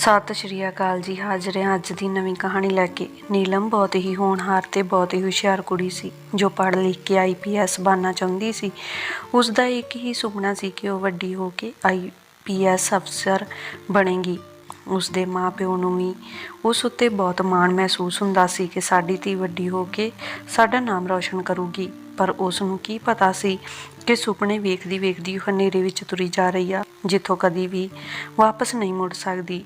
ਸਤਿ ਸ਼੍ਰੀ ਅਕਾਲ ਜੀ, ਹਾਜ਼ਰ ਹਾਂ ਅੱਜ ਦੀ ਨਵੀਂ ਕਹਾਣੀ ਲੈ ਕੇ। ਨੀਲਮ ਬਹੁਤ ਹੀ ਹੋਣਹਾਰ ਤੇ ਬਹੁਤ ਹੀ ਹੁਸ਼ਿਆਰ ਕੁੜੀ ਸੀ, ਜੋ ਪੜ੍ਹ ਲਿਖ ਕੇ ਆਈਪੀਐਸ ਬਣਨਾ ਚਾਹੁੰਦੀ ਸੀ। ਉਸ ਦਾ ਇੱਕ ਹੀ ਸੁਪਨਾ ਸੀ ਕਿ ਉਹ ਵੱਡੀ ਹੋ ਕੇ ਆਈਪੀਐਸ ਅਫਸਰ ਬਣੇਗੀ। ਉਸ ਦੇ ਮਾਪਿਓ ਨੂੰ ਵੀ ਉਸ ਉੱਤੇ ਬਹੁਤ ਮਾਣ ਮਹਿਸੂਸ ਹੁੰਦਾ ਸੀ ਕਿ ਸਾਡੀ ਧੀ ਵੱਡੀ ਹੋ ਕੇ ਸਾਡਾ ਨਾਮ ਰੌਸ਼ਨ ਕਰੂਗੀ। ਪਰ ਉਸ ਨੂੰ ਕੀ ਪਤਾ ਸੀ ਕਿ ਸੁਪਨੇ ਵੇਖਦੀ ਵੇਖਦੀ ਉਹ ਹਨੇਰੇ ਵਿੱਚ ਤੁਰੀ ਜਾ ਰਹੀ ਆ, ਜਿੱਥੋਂ ਕਦੀ ਵੀ ਵਾਪਸ ਨਹੀਂ ਮੁੜ ਸਕਦੀ।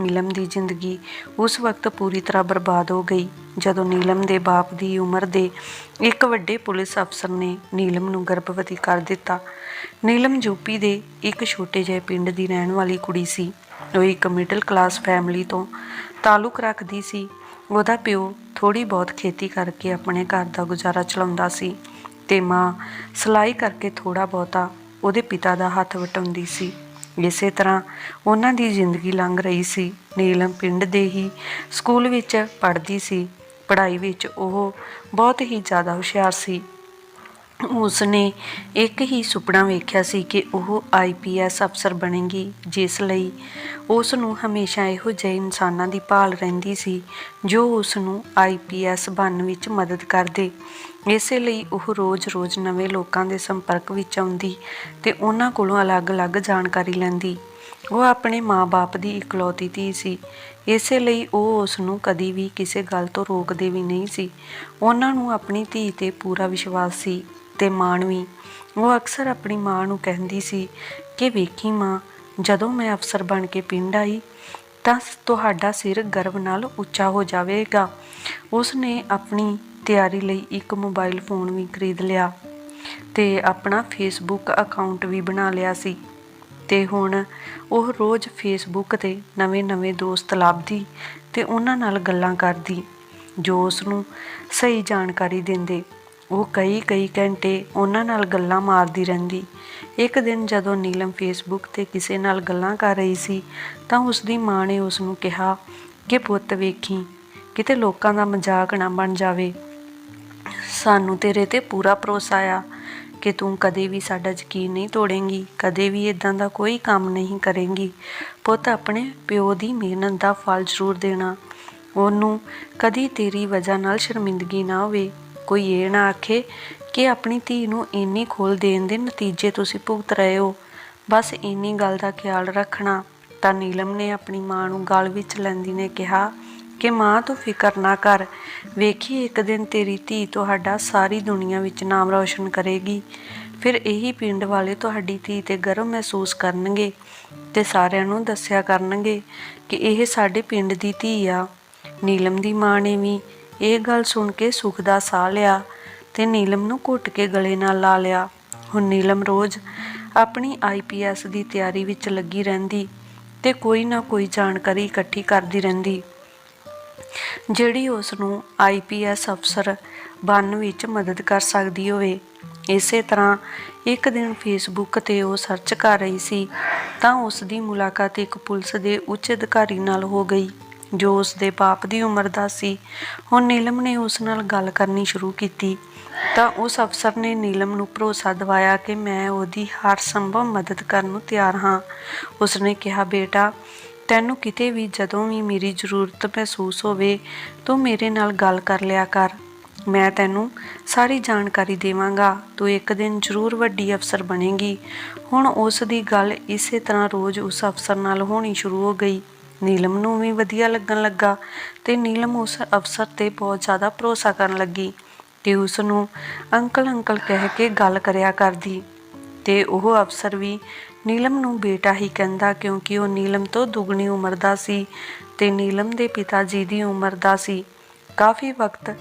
ਨੀਲਮ ਦੀ ਜ਼ਿੰਦਗੀ ਉਸ ਵਕਤ ਪੂਰੀ ਤਰ੍ਹਾਂ ਬਰਬਾਦ ਹੋ ਗਈ, ਜਦੋਂ ਨੀਲਮ ਦੇ ਬਾਪ ਦੀ ਉਮਰ ਦੇ ਇੱਕ ਵੱਡੇ ਪੁਲਿਸ ਅਫਸਰ ਨੇ ਨੀਲਮ ਨੂੰ ਗਰਭਵਤੀ ਕਰ ਦਿੱਤਾ। ਨੀਲਮ ਯੂਪੀ ਦੇ ਇੱਕ ਛੋਟੇ ਜਿਹੇ ਪਿੰਡ ਦੀ ਰਹਿਣ ਵਾਲੀ ਕੁੜੀ ਸੀ। ਉਹ ਇੱਕ ਮਿਡਲ ਕਲਾਸ ਫੈਮਿਲੀ ਤੋਂ ਤਾਲੁਕ ਰੱਖਦੀ ਸੀ। ਉਹਦਾ ਪਿਓ ਥੋੜੀ ਬਹੁਤ ਖੇਤੀ ਕਰਕੇ ਆਪਣੇ ਘਰ ਦਾ ਗੁਜ਼ਾਰਾ ਚਲਾਉਂਦਾ ਸੀ ਤੇ ਮਾਂ ਸਿਲਾਈ ਕਰਕੇ ਥੋੜਾ ਬਹੁਤਾ ਉਹਦੇ ਪਿਤਾ ਦਾ ਹੱਥ ਵਟਾਉਂਦੀ ਸੀ। ਇਸੇ ਤਰ੍ਹਾਂ ਉਹਨਾਂ ਦੀ ਜ਼ਿੰਦਗੀ ਲੰਘ ਰਹੀ ਸੀ। ਨੀਲਮ ਪਿੰਡ ਦੇ ਹੀ ਸਕੂਲ ਵਿੱਚ ਪੜ੍ਹਦੀ ਸੀ। ਪੜ੍ਹਾਈ ਵਿੱਚ ਉਹ ਬਹੁਤ ਹੀ ਜ਼ਿਆਦਾ ਹੁਸ਼ਿਆਰ ਸੀ। ਉਸਨੇ ਇੱਕ ਹੀ ਸੁਪਨਾ ਵੇਖਿਆ ਸੀ ਕਿ ਉਹ ਆਈਪੀਐਸ ਅਫਸਰ ਬਣੇਗੀ, ਜਿਸ ਲਈ ਉਸ ਨੂੰ ਹਮੇਸ਼ਾ ਇਹੋ ਜਿਹੇ ਇਨਸਾਨਾਂ ਦੀ ਭਾਲ ਰਹਿੰਦੀ ਸੀ ਜੋ ਉਸ ਨੂੰ ਆਈਪੀਐਸ ਬਣਨ ਵਿੱਚ ਮਦਦ ਕਰਦੇ। ਇਸੇ ਲਈ ਉਹ ਰੋਜ਼-ਰੋਜ਼ ਨਵੇਂ ਲੋਕਾਂ ਦੇ ਸੰਪਰਕ ਵਿੱਚ ਆਉਂਦੀ ਤੇ ਉਹਨਾਂ ਕੋਲੋਂ ਅਲੱਗ-ਅਲੱਗ ਜਾਣਕਾਰੀ ਲੈਂਦੀ। ਉਹ ਆਪਣੇ ਮਾਪੇ ਦੀ ਇਕਲੌਤੀ ਧੀ ਸੀ। ਇਸੇ ਲਈ ਉਹ ਉਸ ਨੂੰ ਕਦੀ ਵੀ ਕਿਸੇ ਗੱਲ ਤੋਂ ਰੋਕਦੇ ਵੀ ਨਹੀਂ ਸੀ। ਉਹਨਾਂ ਨੂੰ ਆਪਣੀ ਧੀ ਤੇ ਪੂਰਾ ਵਿਸ਼ਵਾਸ ਸੀ ਤੇ ਮਾਣ ਵੀ। ਉਹ ਅਕਸਰ ਆਪਣੀ ਮਾਂ ਨੂੰ ਕਹਿੰਦੀ ਸੀ ਕਿ, ਵੇਖੀ ਮਾਂ, ਜਦੋਂ ਮੈਂ ਅਫਸਰ ਬਣ ਕੇ ਪਿੰਡ ਆਈ, ਤਾਂ ਤੁਹਾਡਾ ਸਿਰ ਗਰਵ ਨਾਲ ਉੱਚਾ ਹੋ ਜਾਵੇਗਾ। ਉਸ ਨੇ ਆਪਣੀ ਤਿਆਰੀ ਲਈ ਇੱਕ ਮੋਬਾਈਲ ਫੋਨ ਵੀ ਖਰੀਦ ਲਿਆ ਤੇ ਆਪਣਾ ਫੇਸਬੁੱਕ ਅਕਾਊਂਟ ਵੀ ਬਣਾ ਲਿਆ ਸੀ। ਤੇ ਹੁਣ ਉਹ ਰੋਜ਼ ਫੇਸਬੁੱਕ ਤੇ ਨਵੇਂ-ਨਵੇਂ ਦੋਸਤ ਲੱਭਦੀ ਤੇ ਉਹਨਾਂ ਨਾਲ ਗੱਲਾਂ ਕਰਦੀ, ਜੋ ਉਸ ਨੂੰ ਸਹੀ ਜਾਣਕਾਰੀ ਦਿੰਦੇ। ਉਹ ਕਈ-ਕਈ ਘੰਟੇ ਉਹਨਾਂ ਨਾਲ ਗੱਲਾਂ ਮਾਰਦੀ ਰਹਿੰਦੀ। ਇੱਕ ਦਿਨ ਜਦੋਂ ਨੀਲਮ ਫੇਸਬੁੱਕ ਤੇ ਕਿਸੇ ਨਾਲ ਗੱਲਾਂ ਕਰ ਰਹੀ ਸੀ, ਤਾਂ ਉਸ ਦੀ ਮਾਂ ਨੇ ਉਸ ਨੂੰ ਕਿਹਾ ਕਿ, ਪੁੱਤ ਵੇਖੀ, ਕਿਤੇ ਲੋਕਾਂ ਦਾ ਮਜ਼ਾਕ ਨਾ ਬਣ ਜਾਵੇ। ਸਾਨੂੰ ਤੇਰੇ ਤੇ ਪੂਰਾ ਭਰੋਸਾ ਆ ਕਿ ਤੂੰ ਕਦੇ ਵੀ ਸਾਡਾ ਯਕੀਨ ਨਹੀਂ ਤੋੜੇਂਗੀ, ਕਦੇ ਵੀ ਇਦਾਂ ਦਾ ਕੋਈ ਕੰਮ ਨਹੀਂ ਕਰੇਂਗੀ। ਪੁੱਤ, ਆਪਣੇ ਪਿਓ ਦੀ ਮਿਹਨਤ ਦਾ ਫਲ ਜ਼ਰੂਰ ਦੇਣਾ। ਉਹਨੂੰ ਕਦੀ ਤੇਰੀ ਵਜ੍ਹਾ ਨਾਲ ਸ਼ਰਮਿੰਦਗੀ ਨਾ ਹੋਵੇ। ਕੋਈ ਇਹ ਨਾ ਆਖੇ ਕਿ ਆਪਣੀ ਧੀ ਨੂੰ ਇੰਨੀ ਖੋਲ ਦੇਣ ਦੇ ਨਤੀਜੇ ਤੁਸੀਂ ਭੁਗਤ ਰਹੇ ਹੋ। ਬਸ ਇੰਨੀ ਗੱਲ ਦਾ ਖਿਆਲ ਰੱਖਣਾ, ਤਾਂ ਨੀਲਮ ਨੇ ਆਪਣੀ ਮਾਂ ਨੂੰ ਗਲ ਵਿੱਚ ਲੈਂਦੀ ਨੇ ਕਿਹਾ ਕਿ ਮਾਂ, ਤੂੰ ਫਿਕਰ ਨਾ ਕਰ। ਵੇਖੀ, ਇੱਕ ਦਿਨ ਤੇਰੀ ਧੀ ਤੁਹਾਡਾ ਸਾਰੀ ਦੁਨੀਆ ਵਿੱਚ ਨਾਮ ਰੌਸ਼ਨ ਕਰੇਗੀ। ਫਿਰ ਇਹੀ ਪਿੰਡ ਵਾਲੇ ਤੁਹਾਡੀ ਧੀ ਤੇ ਗਰਵ ਮਹਿਸੂਸ ਕਰਨਗੇ ਤੇ ਸਾਰਿਆਂ ਨੂੰ ਦੱਸਿਆ ਕਰਨਗੇ ਕਿ ਇਹ ਸਾਡੇ ਪਿੰਡ ਦੀ ਧੀ ਆ। ਨੀਲਮ ਦੀ ਮਾਂ ਨੇ ਵੀ ਇਹ ਗੱਲ ਸੁਣ ਕੇ ਸੁਖ ਦਾ ਸਾਹ ਲਿਆ ਤੇ ਨੀਲਮ ਨੂੰ ਘੁੱਟ ਕੇ ਗਲੇ ਨਾਲ ਲਾ ਲਿਆ। ਹੁਣ ਨੀਲਮ ਰੋਜ਼ ਆਪਣੀ ਆਈਪੀਐਸ ਦੀ ਤਿਆਰੀ ਵਿੱਚ ਲੱਗੀ ਰਹਿੰਦੀ ਤੇ ਕੋਈ ਨਾ ਕੋਈ ਜਾਣਕਾਰੀ ਇਕੱਠੀ ਕਰਦੀ ਰਹਿੰਦੀ। ਜਿਹੜੀ ਉਸ ਨੂੰ ਆਈਪੀਐਸ ਅਫਸਰ ਬਣਨ ਵਿੱਚ ਮਦਦ ਕਰ ਸਕਦੀ ਹੋਵੇ। ਇਸੇ ਤਰ੍ਹਾਂ ਇੱਕ ਦਿਨ ਫੇਸਬੁੱਕ ਤੇ ਉਹ ਸਰਚ ਕਰ ਰਹੀ ਸੀ, ਤਾਂ ਉਸ ਦੀ ਮੁਲਾਕਾਤ ਇੱਕ ਪੁਲਿਸ ਦੇ ਉੱਚ ਅਧਿਕਾਰੀ ਨਾਲ ਹੋ ਗਈ, ਜੋ ਉਸ ਦੇ ਬਾਪ ਦੀ ਉਮਰ ਦਾ ਸੀ। ਹੁਣ ਨੀਲਮ ਨੇ ਉਸ ਨਾਲ ਗੱਲ ਕਰਨੀ ਸ਼ੁਰੂ ਕੀਤੀ, ਤਾਂ ਉਸ ਅਫਸਰ ਨੇ ਨੀਲਮ ਨੂੰ ਭਰੋਸਾ ਦਿਵਾਇਆ ਕਿ ਮੈਂ ਉਹਦੀ ਹਰ ਸੰਭਵ ਮਦਦ ਕਰਨ ਨੂੰ ਤਿਆਰ ਹਾਂ। ਉਸ ਨੇ ਕਿਹਾ, ਬੇਟਾ ਤੈਨੂੰ ਕਿਤੇ ਵੀ ਜਦੋਂ ਵੀ ਮੇਰੀ ਜ਼ਰੂਰਤ ਮਹਿਸੂਸ ਹੋਵੇ, ਤੂੰ ਮੇਰੇ ਨਾਲ ਗੱਲ ਕਰ ਲਿਆ ਕਰ। ਮੈਂ ਤੈਨੂੰ ਸਾਰੀ ਜਾਣਕਾਰੀ ਦੇਵਾਂਗਾ। ਤੂੰ ਇੱਕ ਦਿਨ ਜ਼ਰੂਰ ਵੱਡੀ ਅਫਸਰ ਬਣੇਗੀ। ਹੁਣ ਉਸ ਦੀ ਗੱਲ ਇਸੇ ਤਰ੍ਹਾਂ ਰੋਜ਼ ਉਸ ਅਫਸਰ ਨਾਲ ਹੋਣੀ ਸ਼ੁਰੂ ਹੋ ਗਈ। ਨੀਲਮ ਨੂੰ ਵੀ ਵਧੀਆ ਲੱਗਣ ਲੱਗਾ ਤੇ ਨੀਲਮ ਉਸ ਅਫਸਰ ਤੇ ਬਹੁਤ ਜ਼ਿਆਦਾ ਭਰੋਸਾ ਕਰਨ ਲੱਗੀ ਤੇ ਉਸ ਨੂੰ ਅੰਕਲ ਅੰਕਲ ਕਹਿ ਕੇ ਗੱਲ ਕਰਿਆ ਕਰਦੀ ਤੇ ਉਹ ਅਫਸਰ ਵੀ ਨੀਲਮ ਨੂੰ ਬੇਟਾ ਹੀ ਕਹਿੰਦਾ ਕਿਉਂਕਿ ਉਹ ਨੀਲਮ ਤੋਂ ਦੁੱਗਣੀ ਉਮਰ ਦਾ ਸੀ ਤੇ ਨੀਲਮ ਦੇ ਪਿਤਾ ਜੀ ਦੀ ਉਮਰ ਦਾ ਸੀ। ਕਾਫੀ ਵਕਤ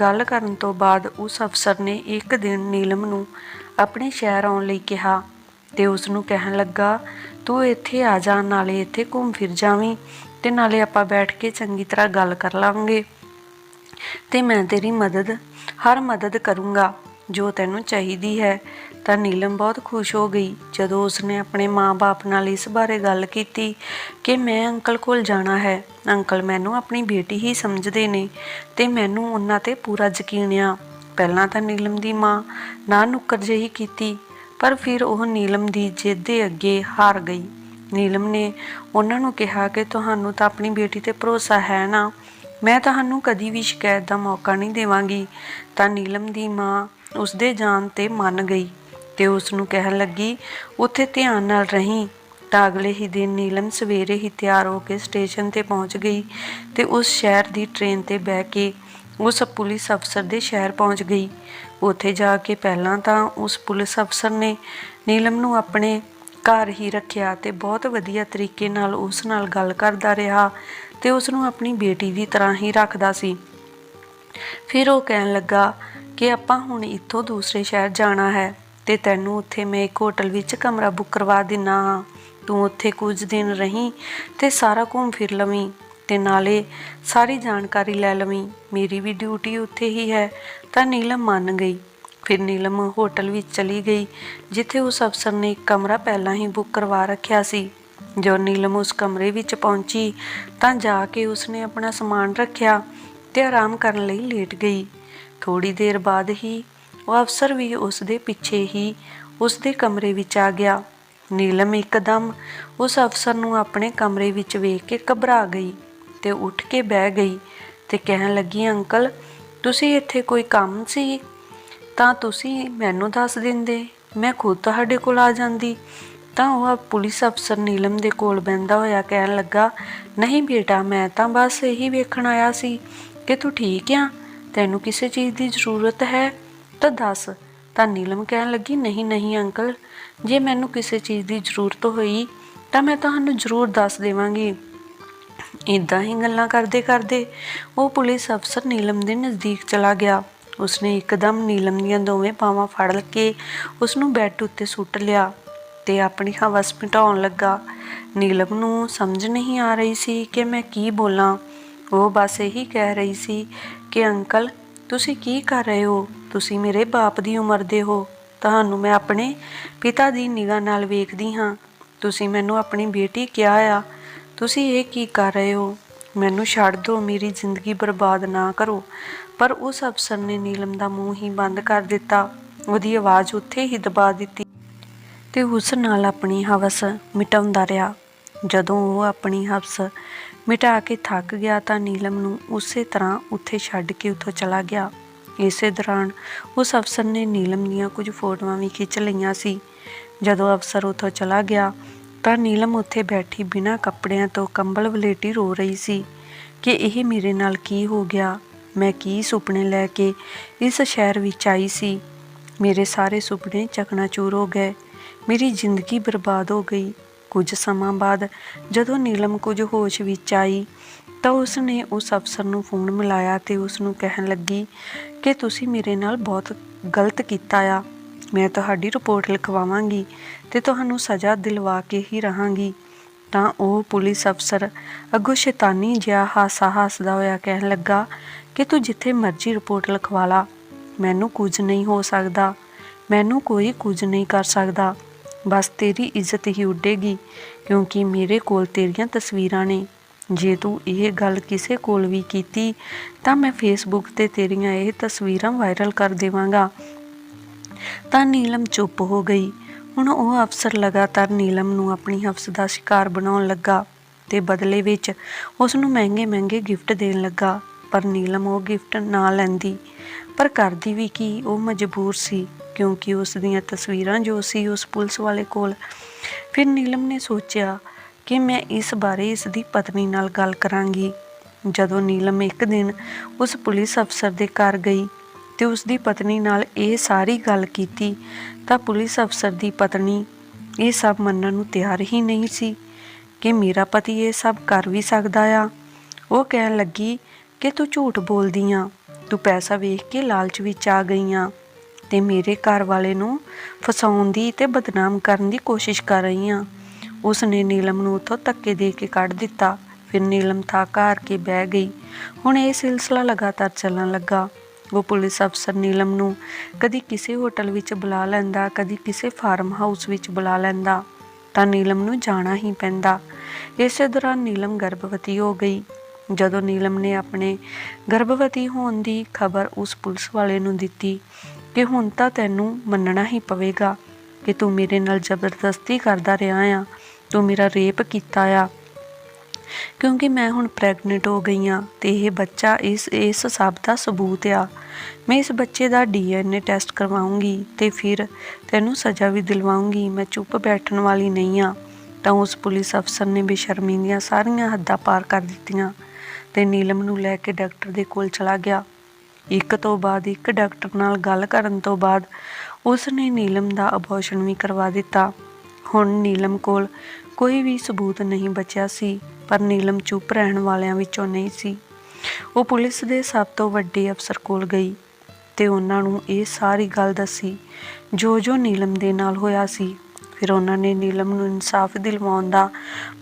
ਗੱਲ ਕਰਨ ਤੋਂ ਬਾਅਦ ਉਸ ਅਫਸਰ ਨੇ ਇੱਕ ਦਿਨ ਨੀਲਮ ਨੂੰ ਆਪਣੇ ਸ਼ਹਿਰ ਆਉਣ ਲਈ ਕਿਹਾ ਤੇ ਉਸ ਨੂੰ ਕਹਿਣ ਲੱਗਾ, ਤੂੰ ਇੱਥੇ ਆ ਜਾ, ਨਾਲੇ ਇੱਥੇ ਘੁੰਮ ਫਿਰ ਜਾਵੀਂ ਤੇ ਨਾਲੇ ਆਪਾਂ ਬੈਠ ਕੇ ਚੰਗੀ ਤਰ੍ਹਾਂ ਗੱਲ ਕਰ ਲਾਂਗੇ ਤੇ ਮੈਂ ਤੇਰੀ ਮਦਦ, ਹਰ ਮਦਦ ਕਰੂੰਗਾ ਜੋ ਤੈਨੂੰ ਚਾਹੀਦੀ ਹੈ। ਤਾਂ ਨੀਲਮ ਬਹੁਤ ਖੁਸ਼ ਹੋ ਗਈ। ਜਦੋਂ ਉਸਨੇ ਆਪਣੇ ਮਾਂ-ਬਾਪ ਨਾਲ ਇਸ ਬਾਰੇ ਗੱਲ ਕੀਤੀ ਕਿ ਮੈਂ ਅੰਕਲ ਕੋਲ ਜਾਣਾ ਹੈ, ਅੰਕਲ ਮੈਨੂੰ ਆਪਣੀ ਬੇਟੀ ਹੀ ਸਮਝਦੇ ਨੇ ਤੇ ਮੈਨੂੰ ਉਹਨਾਂ ਤੇ ਪੂਰਾ ਯਕੀਨ ਆ। ਪਹਿਲਾਂ ਤਾਂ ਨੀਲਮ ਦੀ ਮਾਂ ਨਾ ਨੁੱਕਰ ਜਿਹੀ ਕੀਤੀ, ਪਰ ਫਿਰ ਉਹ ਨੀਲਮ ਦੀ ਜਿੱਦ ਦੇ ਅੱਗੇ ਹਾਰ ਗਈ। ਨੀਲਮ ਨੇ ਉਹਨਾਂ ਨੂੰ ਕਿਹਾ ਕਿ ਤੁਹਾਨੂੰ ਤਾਂ ਆਪਣੀ ਬੇਟੀ ਤੇ ਭਰੋਸਾ ਹੈ ਨਾ। ਮੈਂ ਤੁਹਾਨੂੰ ਕਦੀ ਵੀ ਸ਼ਿਕਾਇਤ ਦਾ ਮੌਕਾ ਨਹੀਂ ਦੇਵਾਂਗੀ। ਤਾਂ ਨੀਲਮ ਦੀ ਮਾਂ ਉਸਦੇ ਜਾਣ ਤੇ ਮੰਨ ਗਈ। ਤੇ ਉਸ ਨੂੰ ਕਹਿਣ ਲੱਗੀ, ਉੱਥੇ ਧਿਆਨ ਨਾਲ ਰਹੀਂ। ਤਾਂ ਅਗਲੇ ਹੀ ਦਿਨ ਨੀਲਮ ਸਵੇਰੇ ਹੀ ਤਿਆਰ ਹੋ ਕੇ ਸਟੇਸ਼ਨ ਤੇ ਪਹੁੰਚ ਗਈ ਤੇ ਉਸ ਸ਼ਹਿਰ ਦੀ ਟ੍ਰੇਨ ਤੇ ਬਹਿ ਕੇ ਉਸ ਪੁਲਿਸ ਅਫਸਰ ਦੇ ਸ਼ਹਿਰ ਪਹੁੰਚ ਗਈ। ਉੱਥੇ ਜਾ ਕੇ ਪਹਿਲਾਂ ਤਾਂ ਉਸ ਪੁਲਿਸ ਅਫਸਰ ਨੇ ਨੀਲਮ ਨੂੰ ਆਪਣੇ ਘਰ ਹੀ ਰੱਖਿਆ ਤੇ ਬਹੁਤ ਵਧੀਆ ਤਰੀਕੇ ਨਾਲ ਉਸ ਨਾਲ ਗੱਲ ਕਰਦਾ ਰਿਹਾ ਤੇ ਉਸ ਨੂੰ ਆਪਣੀ ਬੇਟੀ ਦੀ ਤਰ੍ਹਾਂ ਹੀ ਰੱਖਦਾ ਸੀ। ਫਿਰ ਉਹ ਕਹਿਣ ਲੱਗਾ ਕਿ ਆਪਾਂ ਹੁਣ ਇੱਥੋਂ ਦੂਸਰੇ ਸ਼ਹਿਰ ਜਾਣਾ ਹੈ। ਤੇ ਤੈਨੂੰ ਉੱਥੇ ਮੈਂ ਇੱਕ ਹੋਟਲ ਵਿੱਚ ਕਮਰਾ ਬੁੱਕ ਕਰਵਾ ਦਿੰਨਾ ਹਾਂ। ਤੂੰ ਉੱਥੇ ਕੁਝ ਦਿਨ ਰਹੀਂ ਤੇ ਸਾਰਾ ਘੁੰਮ ਫਿਰ ਲਵੀਂ ਤੇ ਨਾਲੇ ਸਾਰੀ ਜਾਣਕਾਰੀ ਲੈ ਲਵੀਂ। ਮੇਰੀ ਵੀ ਡਿਊਟੀ ਉੱਥੇ ਹੀ ਹੈ, ਤਾਂ ਨੀਲਮ ਮੰਨ ਗਈ। ਫਿਰ ਨੀਲਮ ਹੋਟਲ ਵਿੱਚ ਚਲੀ ਗਈ, ਜਿੱਥੇ ਉਸ ਅਫਸਰ ਨੇ ਕਮਰਾ ਪਹਿਲਾਂ ਹੀ ਬੁੱਕ ਕਰਵਾ ਰੱਖਿਆ ਸੀ। ਜੋ ਨੀਲਮ ਉਸ ਕਮਰੇ ਵਿੱਚ ਪਹੁੰਚੀ, ਤਾਂ ਜਾ ਕੇ ਉਸਨੇ ਆਪਣਾ ਸਮਾਨ ਰੱਖਿਆ ਤੇ ਆਰਾਮ ਕਰਨ ਲਈ ਲੇਟ ਗਈ। ਥੋੜੀ ਦੇਰ ਬਾਅਦ ਹੀ ਉਹ ਅਫਸਰ ਵੀ ਉਸ ਦੇ ਪਿੱਛੇ ਹੀ ਉਸ ਦੇ ਕਮਰੇ ਵਿੱਚ ਆ ਗਿਆ। ਨੀਲਮ ਇੱਕਦਮ ਉਸ ਅਫਸਰ ਨੂੰ ਆਪਣੇ ਕਮਰੇ ਵਿੱਚ ਵੇਖ ਕੇ ਘਬਰਾ ਗਈ ਤੇ ਉੱਠ ਕੇ ਬਹਿ ਗਈ ਤੇ ਕਹਿਣ ਲੱਗੀ, ਅੰਕਲ, ਤੁਸੀਂ ਇੱਥੇ ਕੋਈ ਕੰਮ ਸੀ? ਤਾਂ ਤੁਸੀਂ ਮੈਨੂੰ ਦੱਸ ਦਿੰਦੇ, ਮੈਂ ਖੁਦ ਤੁਹਾਡੇ ਕੋਲ ਆ ਜਾਂਦੀ। ਤਾਂ ਉਹ ਪੁਲਿਸ ਅਫਸਰ ਨੀਲਮ ਦੇ ਕੋਲ ਬੈੰਦਾ ਹੋਇਆ ਕਹਿਣ ਲੱਗਾ, ਨਹੀਂ ਬੇਟਾ, ਮੈਂ ਤਾਂ ਬਸ ਇਹੀ ਵੇਖਣ ਆਇਆ ਸੀ ਕਿ ਤੂੰ ਠੀਕ ਆ, ਤੈਨੂੰ ਕਿਸੇ ਚੀਜ਼ ਦੀ ਜ਼ਰੂਰਤ ਹੈ? ਤਾਂ ਦੱਸ, ਤਾਂ ਨੀਲਮ ਕਹਿਣ ਲੱਗੀ, ਨਹੀਂ ਨਹੀਂ ਅੰਕਲ, ਜੇ ਮੈਨੂੰ ਕਿਸੇ ਚੀਜ਼ ਦੀ ਜ਼ਰੂਰਤ ਹੋਈ, ਤਾਂ ਮੈਂ ਤੁਹਾਨੂੰ ਜ਼ਰੂਰ ਦੱਸ ਦੇਵਾਂਗੀ। ਇਦਾਂ ਹੀ ਗੱਲਾਂ ਕਰਦੇ ਕਰਦੇ ਉਹ ਪੁਲਿਸ ਅਫਸਰ ਨੀਲਮ ਦੇ ਨਜ਼ਦੀਕ ਚਲਾ ਗਿਆ। ਉਸਨੇ ਇੱਕਦਮ ਨੀਲਮ ਦੀਆਂ ਦੋਵੇਂ ਪਾਵਾਂ ਫੜ ਕੇ ਉਸ ਨੂੰ ਬੈੱਡ ਉੱਤੇ ਸੁੱਟ ਲਿਆ ਤੇ ਆਪਣੀ ਹਵਸ ਮਿਟਾਉਣ ਲੱਗਾ। ਨੀਲਮ ਨੂੰ ਸਮਝ ਨਹੀਂ ਆ ਰਹੀ ਸੀ ਕਿ ਮੈਂ ਕੀ ਬੋਲਾਂ। ਉਹ ਬਸ ਇਹੀ ਕਹਿ ਰਹੀ ਸੀ ਕਿ, ਅੰਕਲ ਤੁਸੀਂ ਕੀ ਕਰ ਰਹੇ ਹੋ? ਤੁਸੀਂ ਮੇਰੇ ਬਾਪ ਦੀ ਉਮਰ ਦੇ ਹੋ। ਤੁਹਾਨੂੰ ਮੈਂ ਆਪਣੇ ਪਿਤਾ ਦੀ ਨਿਗਾਹ ਨਾਲ ਵੇਖਦੀ ਹਾਂ। ਤੁਸੀਂ ਮੈਨੂੰ ਆਪਣੀ ਬੇਟੀ ਕਿਹਾ ਆ। ਤੁਸੀਂ ਇਹ ਕੀ ਕਰ ਰਹੇ ਹੋ? ਮੈਨੂੰ ਛੱਡ ਦਿਓ ਮੇਰੀ ਜ਼ਿੰਦਗੀ ਬਰਬਾਦ ਨਾ ਕਰੋ। ਪਰ ਉਸ ਅਫਸਰ ਨੇ ਨੀਲਮ ਦਾ ਮੂੰਹ ਹੀ ਬੰਦ ਕਰ ਦਿੱਤਾ। ਉਹਦੀ ਆਵਾਜ਼ ਉੱਥੇ ਹੀ ਦਬਾ ਦਿੱਤੀ ਤੇ ਉਸ ਨਾਲ ਆਪਣੀ ਹਵਸ ਮਿਟਾਉਂਦਾ ਰਿਹਾ। ਜਦੋਂ ਉਹ ਆਪਣੀ ਹਵਸ ਮਿਟਾ ਕੇ ਥੱਕ ਗਿਆ ਤਾਂ ਨੀਲਮ ਨੂੰ ਉਸੇ ਤਰ੍ਹਾਂ ਉੱਥੇ ਛੱਡ ਕੇ ਉੱਥੋਂ ਚਲਾ ਗਿਆ। ਇਸੇ ਦੌਰਾਨ ਉਸ ਅਫਸਰ ਨੇ ਨੀਲਮ ਦੀਆਂ ਕੁਝ ਫੋਟੋਆਂ ਵੀ ਖਿੱਚ ਲਈਆਂ ਸੀ। ਜਦੋਂ ਅਫਸਰ ਉੱਥੋਂ ਚਲਾ ਗਿਆ ਤਾਂ ਨੀਲਮ ਉੱਥੇ ਬੈਠੀ ਬਿਨਾਂ ਕੱਪੜਿਆਂ ਤੋਂ ਕੰਬਲ ਵਲੇਟੀ ਰੋ ਰਹੀ ਸੀ ਕਿ ਇਹ ਮੇਰੇ ਨਾਲ ਕੀ ਹੋ ਗਿਆ? ਮੈਂ ਕੀ ਸੁਪਨੇ ਲੈ ਕੇ ਇਸ ਸ਼ਹਿਰ ਵਿੱਚ ਆਈ ਸੀ? ਮੇਰੇ ਸਾਰੇ ਸੁਪਨੇ ਚਕਨਾਚੂਰ ਹੋ ਗਏ। ਮੇਰੀ ਜ਼ਿੰਦਗੀ ਬਰਬਾਦ ਹੋ ਗਈ। ਕੁਝ ਸਮਾਂ ਬਾਅਦ ਜਦੋਂ ਨੀਲਮ ਕੁਝ ਹੋਸ਼ ਵਿੱਚ ਆਈ ਤਾਂ ਉਸ ਨੇ ਉਸ ਅਫਸਰ ਨੂੰ ਫੋਨ ਮਿਲਾਇਆ ਤੇ ਉਸ ਨੂੰ ਕਹਿਣ ਲੱਗੀ ਕਿ ਤੁਸੀਂ ਮੇਰੇ ਨਾਲ ਬਹੁਤ ਗਲਤ ਕੀਤਾ ਆ। ਮੈਂ ਤੁਹਾਡੀ ਰਿਪੋਰਟ ਲਿਖਵਾਵਾਂਗੀ ਤੇ ਤੁਹਾਨੂੰ ਸਜ਼ਾ ਦਿਲਵਾ ਕੇ ਹੀ ਰਹਾਂਗੀ। ਤਾਂ ਉਹ ਪੁਲਿਸ ਅਫਸਰ ਅੱਗੋਂ ਸ਼ੈਤਾਨੀ ਜਿਹਾ ਹਾਸਾ ਹੱਸਦਾ ਹੋਇਆ ਕਹਿਣ ਲੱਗਾ ਕਿ ਤੂੰ ਜਿੱਥੇ ਮਰਜ਼ੀ ਰਿਪੋਰਟ ਲਿਖਵਾ ਲਾ। ਮੈਨੂੰ ਕੁਝ ਨਹੀਂ ਹੋ ਸਕਦਾ। ਮੈਨੂੰ ਕੋਈ ਕੁਝ ਨਹੀਂ ਕਰ ਸਕਦਾ। ਬਸ ਤੇਰੀ ਇੱਜ਼ਤ ਹੀ ਉੱਡੇਗੀ, ਕਿਉਂਕਿ ਮੇਰੇ ਕੋਲ ਤੇਰੀਆਂ ਤਸਵੀਰਾਂ ਨੇ। ਜੇ ਤੂੰ ਇਹ ਗੱਲ ਕਿਸੇ ਕੋਲ ਵੀ ਕੀਤੀ, ਤਾਂ ਮੈਂ ਫੇਸਬੁੱਕ ਤੇ ਤੇਰੀਆਂ ਇਹ ਤਸਵੀਰਾਂ ਵਾਇਰਲ ਕਰ ਦੇਵਾਂਗਾ। ਤਾਂ ਨੀਲਮ ਚੁੱਪ ਹੋ ਗਈ। ਹੁਣ ਉਹ ਅਫਸਰ ਲਗਾਤਾਰ ਨੀਲਮ ਨੂੰ ਆਪਣੀ ਹਫ਼ਸ ਦਾ ਸ਼ਿਕਾਰ ਬਣਾਉਣ ਲੱਗਾ ਤੇ ਬਦਲੇ ਵਿੱਚ ਉਸ ਨੂੰ ਮਹਿੰਗੇ-ਮਹਿੰਗੇ ਗਿਫਟ ਦੇਣ ਲੱਗਾ, ਪਰ ਨੀਲਮ ਉਹ ਗਿਫਟ ਨਾ ਲੈਂਦੀ। ਪਰ ਕਰਦੀ ਵੀ ਕੀ, ਉਹ ਮਜਬੂਰ ਸੀ। ਕਿਉਂਕਿ ਉਸ ਦੀਆਂ ਤਸਵੀਰਾਂ ਜੋ ਸੀ ਉਸ ਪੁਲਿਸ ਵਾਲੇ ਕੋਲ, ਫਿਰ ਨੀਲਮ ਨੇ ਸੋਚਿਆ ਕਿ ਮੈਂ ਇਸ ਬਾਰੇ ਇਸ ਦੀ ਪਤਨੀ ਨਾਲ ਗੱਲ ਕਰਾਂਗੀ। ਜਦੋਂ ਨੀਲਮ ਇੱਕ ਦਿਨ ਉਸ ਪੁਲਿਸ ਅਫਸਰ ਦੇ ਘਰ ਗਈ ਤੇ ਉਸ ਦੀ ਪਤਨੀ ਨਾਲ ਇਹ ਸਾਰੀ ਗੱਲ ਕੀਤੀ, ਤਾਂ ਪੁਲਿਸ ਅਫਸਰ ਦੀ ਪਤਨੀ ਇਹ ਸਭ ਮੰਨਣ ਨੂੰ ਤਿਆਰ ਹੀ ਨਹੀਂ ਸੀ ਕਿ ਮੇਰਾ ਪਤੀ ਇਹ ਸਭ ਕਰ ਵੀ ਸਕਦਾ ਆ। ਉਹ ਕਹਿਣ ਲੱਗੀ ਕਿ ਤੂੰ ਝੂਠ ਬੋਲਦੀ ਆ, ਤੂੰ ਪੈਸਾ ਵੇਖ ਕੇ ਲਾਲਚ ਵਿੱਚ ਆ ਗਈ ਆ। ਤੇ ਮੇਰੇ ਘਰ ਵਾਲੇ ਨੂੰ ਫਸਾਉਣ ਦੀ ਤੇ ਬਦਨਾਮ ਕਰਨ ਦੀ ਕੋਸ਼ਿਸ਼ ਕਰ ਰਹੀ ਹਾਂ ਉਸ ਨੇ ਨੀਲਮ ਨੂੰ ਉੱਥੋਂ ਧੱਕੇ ਦੇ ਕੇ ਕੱਢ ਦਿੱਤਾ। ਫਿਰ ਨੀਲਮ ਥੱਕ ਹਾਰ ਕੇ ਬਹਿ ਗਈ। ਹੁਣ ਇਹ ਸਿਲਸਿਲਾ ਲਗਾਤਾਰ ਚੱਲਣ ਲੱਗਾ। ਉਹ ਪੁਲਿਸ ਅਫਸਰ ਨੀਲਮ ਨੂੰ ਕਦੀ ਕਿਸੇ ਹੋਟਲ ਵਿੱਚ ਬੁਲਾ ਲੈਂਦਾ, ਕਦੀ ਕਿਸੇ ਫਾਰਮ ਹਾਊਸ ਵਿੱਚ ਬੁਲਾ ਲੈਂਦਾ। ਤਾਂ ਨੀਲਮ ਨੂੰ ਜਾਣਾ ਹੀ ਪੈਂਦਾ। ਇਸੇ ਦੌਰਾਨ ਨੀਲਮ ਗਰਭਵਤੀ ਹੋ ਗਈ। ਜਦੋਂ ਨੀਲਮ ਨੇ ਆਪਣੇ ਗਰਭਵਤੀ ਹੋਣ ਦੀ ਖਬਰ ਉਸ ਪੁਲਿਸ ਵਾਲੇ ਨੂੰ ਦਿੱਤੀ ਕਿ ਹੁਣ ਤਾਂ ਤੈਨੂੰ ਮੰਨਣਾ ਹੀ ਪਵੇਗਾ ਕਿ ਤੂੰ ਮੇਰੇ ਨਾਲ ਜ਼ਬਰਦਸਤੀ ਕਰਦਾ ਰਿਹਾ ਆ। ਤੂੰ ਮੇਰਾ ਰੇਪ ਕੀਤਾ ਆ। ਕਿਉਂਕਿ ਮੈਂ ਹੁਣ ਪ੍ਰੈਗਨੈਂਟ ਹੋ ਗਈ ਆ ਤੇ ਇਹ ਬੱਚਾ ਇਸ ਇਸ ਸਭ ਦਾ ਸਬੂਤ ਆ। ਮੈਂ ਇਸ ਬੱਚੇ ਦਾ ਡੀਐਨਏ ਟੈਸਟ ਕਰਵਾਉਂਗੀ ਤੇ ਫਿਰ ਤੈਨੂੰ ਸਜ਼ਾ ਵੀ ਦਿਲਵਾਉਂਗੀ। ਮੈਂ ਚੁੱਪ ਬੈਠਣ ਵਾਲੀ ਨਹੀਂ ਆ। ਤਾਂ ਉਸ ਪੁਲਿਸ ਅਫਸਰ ਨੇ ਬੇਸ਼ਰਮੀ ਦੀਆਂ ਸਾਰੀਆਂ ਹੱਦਾਂ ਪਾਰ ਕਰ ਦਿੱਤੀਆਂ ਤੇ ਨੀਲਮ ਨੂੰ ਲੈ ਕੇ ਡਾਕਟਰ ਦੇ ਕੋਲ ਚਲਾ ਗਿਆ। ਇੱਕ ਤੋਂ ਬਾਅਦ ਇੱਕ ਡਾਕਟਰ ਨਾਲ ਗੱਲ ਕਰਨ ਤੋਂ ਬਾਅਦ ਉਸ ਨੇ ਨੀਲਮ ਦਾ ਅਬੋਰਸ਼ਨ ਵੀ ਕਰਵਾ ਦਿੱਤਾ। ਹੁਣ ਨੀਲਮ ਕੋਲ ਕੋਈ ਵੀ ਸਬੂਤ ਨਹੀਂ ਬਚਿਆ ਸੀ, ਪਰ ਨੀਲਮ ਚੁੱਪ ਰਹਿਣ ਵਾਲਿਆਂ ਵਿੱਚੋਂ ਨਹੀਂ ਸੀ। ਉਹ ਪੁਲਿਸ ਦੇ ਸਭ ਤੋਂ ਵੱਡੇ ਅਫਸਰ ਕੋਲ ਗਈ ਤੇ ਉਹਨਾਂ ਨੂੰ ਇਹ ਸਾਰੀ ਗੱਲ ਦੱਸੀ। ਜੋ ਜੋ ਨੀਲਮ ਦੇ ਨਾਲ ਹੋਇਆ ਸੀ, ਫਿਰ ਉਹਨਾਂ ਨੇ ਨੀਲਮ ਨੂੰ ਇਨਸਾਫ ਦਿਲਵਾਉਣ ਦਾ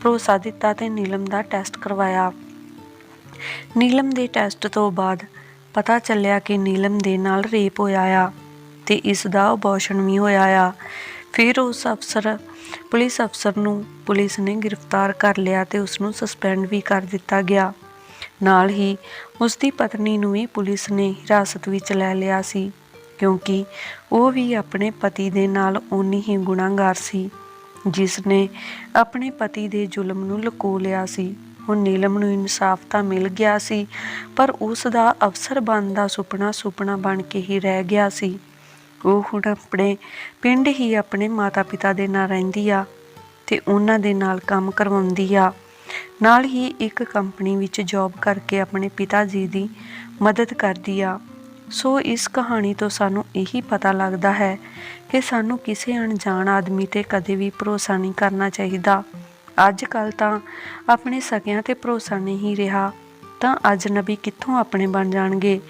ਭਰੋਸਾ ਦਿੱਤਾ ਤੇ ਨੀਲਮ ਦਾ ਟੈਸਟ ਕਰਵਾਇਆ। ਨੀਲਮ ਦੇ ਟੈਸਟ ਤੋਂ ਬਾਅਦ ਪਤਾ ਚੱਲਿਆ ਕਿ ਨੀਲਮ ਦੇ ਨਾਲ ਰੇਪ ਹੋਇਆ ਆ ਤੇ ਇਸ ਦਾ ਅਬੋਰਸ਼ਨ ਵੀ ਹੋਇਆ ਆ। ਫਿਰ ਉਸ ਅਫਸਰ, ਪੁਲਿਸ ਅਫਸਰ ਨੂੰ ਪੁਲਿਸ ਨੇ ਗ੍ਰਿਫਤਾਰ ਕਰ ਲਿਆ ਤੇ ਉਸ ਨੂੰ ਸਸਪੈਂਡ ਵੀ ਕਰ ਦਿੱਤਾ ਗਿਆ। ਨਾਲ ਹੀ ਉਸ ਦੀ ਪਤਨੀ ਨੂੰ ਵੀ ਪੁਲਿਸ ਨੇ ਹਿਰਾਸਤ ਵਿੱਚ ਲੈ ਲਿਆ ਸੀ, ਕਿਉਂਕਿ ਉਹ ਵੀ ਆਪਣੇ ਪਤੀ ਦੇ ਨਾਲ ਓਨੀ ਹੀ ਗੁਨਾਹਗਾਰ ਸੀ ਜਿਸ ਨੇ ਆਪਣੇ ਪਤੀ ਦੇ ਜ਼ੁਲਮ ਨੂੰ ਲੁਕੋ ਲਿਆ ਸੀ। ਹੁਣ ਨੀਲਮ ਨੂੰ ਇਨਸਾਫ ਤਾਂ ਮਿਲ ਗਿਆ ਸੀ, ਪਰ ਉਸ ਦਾ ਅਫਸਰ ਬਣਨ ਦਾ ਸੁਪਨਾ ਸੁਪਨਾ ਬਣ ਕੇ ਹੀ ਰਹਿ ਗਿਆ ਸੀ। ਉਹ ਹੁਣ ਆਪਣੇ ਪਿੰਡ ਹੀ ਆਪਣੇ ਮਾਤਾ-ਪਿਤਾ ਦੇ ਨਾਲ ਰਹਿੰਦੀ ਆ ਤੇ ਉਹਨਾਂ ਦੇ ਨਾਲ ਕੰਮ ਕਰਵਾਉਂਦੀ ਆ। ਨਾਲ ਹੀ ਇੱਕ ਕੰਪਨੀ ਵਿੱਚ ਜੌਬ ਕਰਕੇ ਆਪਣੇ ਪਿਤਾ ਜੀ ਦੀ ਮਦਦ ਕਰਦੀ ਆ। ਸੋ ਇਸ ਕਹਾਣੀ ਤੋਂ ਸਾਨੂੰ ਇਹੀ ਪਤਾ ਲੱਗਦਾ ਹੈ ਕਿ ਸਾਨੂੰ ਕਿਸੇ ਅਣਜਾਣ ਆਦਮੀ ਤੇ ਕਦੇ ਵੀ ਭਰੋਸਾ ਨਹੀਂ ਕਰਨਾ ਚਾਹੀਦਾ। ਅੱਜ ਕੱਲ ਤਾਂ ਆਪਣੇ ਸਕਿਆਂ ਤੇ ਭਰੋਸਾ ਨਹੀਂ ਰਿਹਾ। ਤਾਂ ਅੱਜ ਨਬੀ ਕਿੱਥੋਂ ਆਪਣੇ ਬਣ ਜਾਣਗੇ?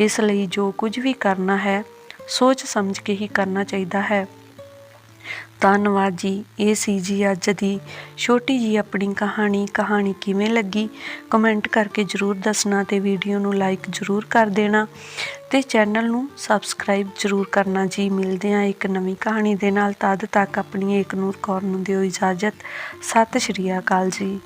ਇਸ ਲਈ ਜੋ ਕੁਝ ਵੀ ਕਰਨਾ ਹੈ ਸੋਚ ਸਮਝ ਕੇ ਹੀ ਕਰਨਾ ਚਾਹੀਦਾ ਹੈ। ਧੰਨਵਾਦ ਜੀ। ਇਹ ਸੀ ਜੀ ਅੱਜ ਦੀ ਛੋਟੀ ਜੀ ਆਪਣੀ ਕਹਾਣੀ। ਕਹਾਣੀ ਕਿਵੇਂ ਲੱਗੀ? ਕਮੈਂਟ ਕਰਕੇ ਜਰੂਰ ਦੱਸਣਾ ਤੇ ਵੀਡੀਓ ਨੂੰ ਲਾਈਕ ਜਰੂਰ ਕਰ ਦੇਣਾ ਤੇ ਚੈਨਲ ਨੂੰ ਸਬਸਕ੍ਰਾਈਬ ਜਰੂਰ ਕਰਨਾ ਜੀ। ਮਿਲਦੇ ਆ ਇੱਕ ਨਵੀਂ ਕਹਾਣੀ ਦੇ ਨਾਲ। ਤਦ ਤੱਕ ਆਪਣੀ ਏਕਨੂਰ ਕੌਰ ਨੂੰ ਦਿਓ ਇਜਾਜ਼ਤ। ਸਤਿ ਸ਼੍ਰੀ ਅਕਾਲ ਜੀ।